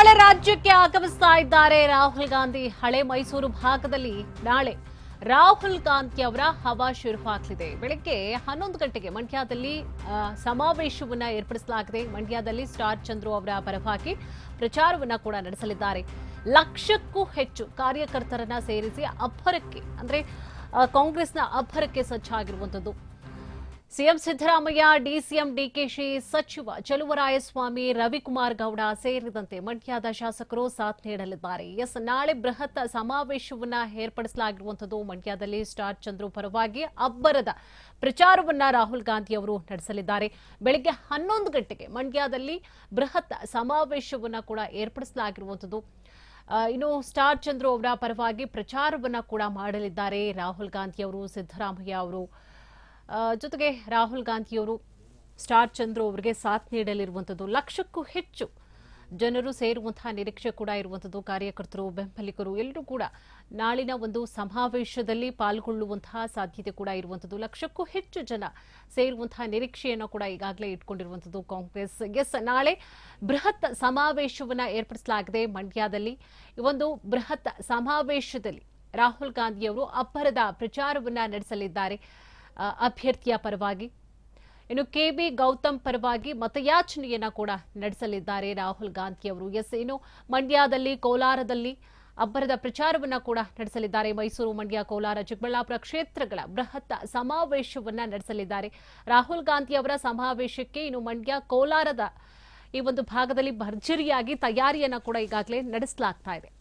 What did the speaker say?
ನಾಳೆ ರಾಜ್ಯಕ್ಕೆ ಆಗಮಿಸ್ತಾ ಇದ್ದಾರೆ ರಾಹುಲ್ ಗಾಂಧಿ. ಹಳೆ ಮೈಸೂರು ಭಾಗದಲ್ಲಿ ನಾಳೆ ರಾಹುಲ್ ಗಾಂಧಿ ಅವರ ಹವಾ ಶುರುವಾಗಲಿದೆ ಬೆಳಗ್ಗೆ ಹನ್ನೊಂದು ಗಂಟೆಗೆ ಮಂಡ್ಯದಲ್ಲಿ ಸಮಾವೇಶವನ್ನ ಏರ್ಪಡಿಸಲಾಗಿದೆ. ಮಂಡ್ಯದಲ್ಲಿ ಸ್ಟಾರ್ ಚಂದ್ರು ಅವರ ಪರವಾಗಿ ಪ್ರಚಾರವನ್ನ ಕೂಡ ನಡೆಸಲಿದ್ದಾರೆ. ಲಕ್ಷಕ್ಕೂ ಹೆಚ್ಚು ಕಾರ್ಯಕರ್ತರನ್ನ ಸೇರಿಸಿ ಅಬ್ಬರಕ್ಕೆ, ಅಂದ್ರೆ ಕಾಂಗ್ರೆಸ್ನ ಅಬ್ಬರಕ್ಕೆ ಸಜ್ಜಾಗಿರುವಂಥದ್ದು. ಸಿಎಂ ಸಿದ್ದರಾಮಯ್ಯ ಡಿಸಿಎಂ ಡಿಕೆಶಿ ಸಚಿವ ಚಲುವರಾಯಸ್ವಾಮಿ, ರವಿಕುಮಾರ್ ಗೌಡ ಸೇರಿದಂತೆ ಮಂಡ್ಯದ ಶಾಸಕರು ಸಾಥ್ ನೀಡಲಿದ್ದಾರೆ. ಎಸ್, ನಾಳೆ ಬೃಹತ್ ಸಮಾವೇಶವನ್ನ ಏರ್ಪಡಿಸಲಾಗಿರುವಂಥದ್ದು ಮಂಡ್ಯದಲ್ಲಿ ಸ್ಟಾರ್ ಚಂದ್ರು ಪರವಾಗಿ ಅಬ್ಬರದ ಪ್ರಚಾರವನ್ನ ರಾಹುಲ್ ಗಾಂಧಿ ಅವರು ನಡೆಸಲಿದ್ದಾರೆ. ಬೆಳಗ್ಗೆ ಹನ್ನೊಂದು ಗಂಟೆಗೆ ಮಂಡ್ಯದಲ್ಲಿ ಬೃಹತ್ ಸಮಾವೇಶವನ್ನ ಕೂಡ ಏರ್ಪಡಿಸಲಾಗಿರುವಂಥದ್ದು. ಇನ್ನು ಸ್ಟಾರ್ ಚಂದ್ರು ಅವರ ಪರವಾಗಿ ಪ್ರಚಾರವನ್ನ ಕೂಡ ಮಾಡಲಿದ್ದಾರೆ ರಾಹುಲ್ ಗಾಂಧಿ ಅವರು, ಸಿದ್ದರಾಮಯ್ಯ ಅವರು. ಜೊತೆಗೆ ರಾಹುಲ್ ಗಾಂಧಿಯವರು ಸ್ಟಾರ್ ಚಂದ್ರು ಅವರಿಗೆ ಸಾಥ್ ನೀಡಲಿರುವಂಥದ್ದು, ಲಕ್ಷಕ್ಕೂ ಹೆಚ್ಚು ಜನರು ಸೇರುವಂತಹ ನಿರೀಕ್ಷೆ ಕೂಡ ಇರುವಂಥದ್ದು, ಕಾರ್ಯಕರ್ತರು, ಬೆಂಬಲಿಗರು ಎಲ್ಲರೂ ಕೂಡ ನಾಳಿನ ಒಂದು ಸಮಾವೇಶದಲ್ಲಿ ಪಾಲ್ಗೊಳ್ಳುವಂತಹ ಸಾಧ್ಯತೆ ಕೂಡ ಇರುವಂಥದ್ದು, ಲಕ್ಷಕ್ಕೂ ಹೆಚ್ಚು ಜನ ಸೇರುವಂತಹ ನಿರೀಕ್ಷೆಯನ್ನು ಕೂಡ ಈಗಾಗಲೇ ಇಟ್ಕೊಂಡಿರುವಂಥದ್ದು ಕಾಂಗ್ರೆಸ್ ಎಸ್ ನಾಳೆ ಬೃಹತ್ ಸಮಾವೇಶವನ್ನು ಏರ್ಪಡಿಸಲಾಗಿದೆ ಮಂಡ್ಯದಲ್ಲಿ. ಈ ಒಂದು ಬೃಹತ್ ಸಮಾವೇಶದಲ್ಲಿ ರಾಹುಲ್ ಗಾಂಧಿಯವರು ಅಬ್ಬರದ ಪ್ರಚಾರವನ್ನು ನಡೆಸಲಿದ್ದಾರೆ. ಅಭ್ಯರ್ಥಿಯ ಪರವಾಗಿ. ಇನ್ನು ಕೆ ಬಿ ಗೌತಮ್ ಪರವಾಗಿ ಮತಯಾಚನೆಯನ್ನ ಕೂಡ ನಡೆಸಲಿದ್ದಾರೆ. ರಾಹುಲ್ ಗಾಂಧಿ ಅವರು ಎಸ್. ಇನ್ನು ಮಂಡ್ಯದಲ್ಲಿ, ಕೋಲಾರದಲ್ಲಿ ಅಬ್ಬರದ ಪ್ರಚಾರವನ್ನ ಕೂಡ ನಡೆಸಲಿದ್ದಾರೆ. ಮೈಸೂರು, ಮಂಡ್ಯ, ಕೋಲಾರ, ಚಿಕ್ಕಬಳ್ಳಾಪುರ ಕ್ಷೇತ್ರಗಳ ಬೃಹತ್ ಸಮಾವೇಶವನ್ನ ನಡೆಸಲಿದ್ದಾರೆ. ರಾಹುಲ್ ಗಾಂಧಿ ಅವರ ಸಮಾವೇಶಕ್ಕೆ ಇನ್ನು ಮಂಡ್ಯ, ಕೋಲಾರದ ಈ ಒಂದು ಭಾಗದಲ್ಲಿ ಭರ್ಜರಿಯಾಗಿ ತಯಾರಿಯನ್ನ ಕೂಡ ಈಗಾಗಲೇ ನಡೆಸಲಾಗ್ತಾ ಇದೆ.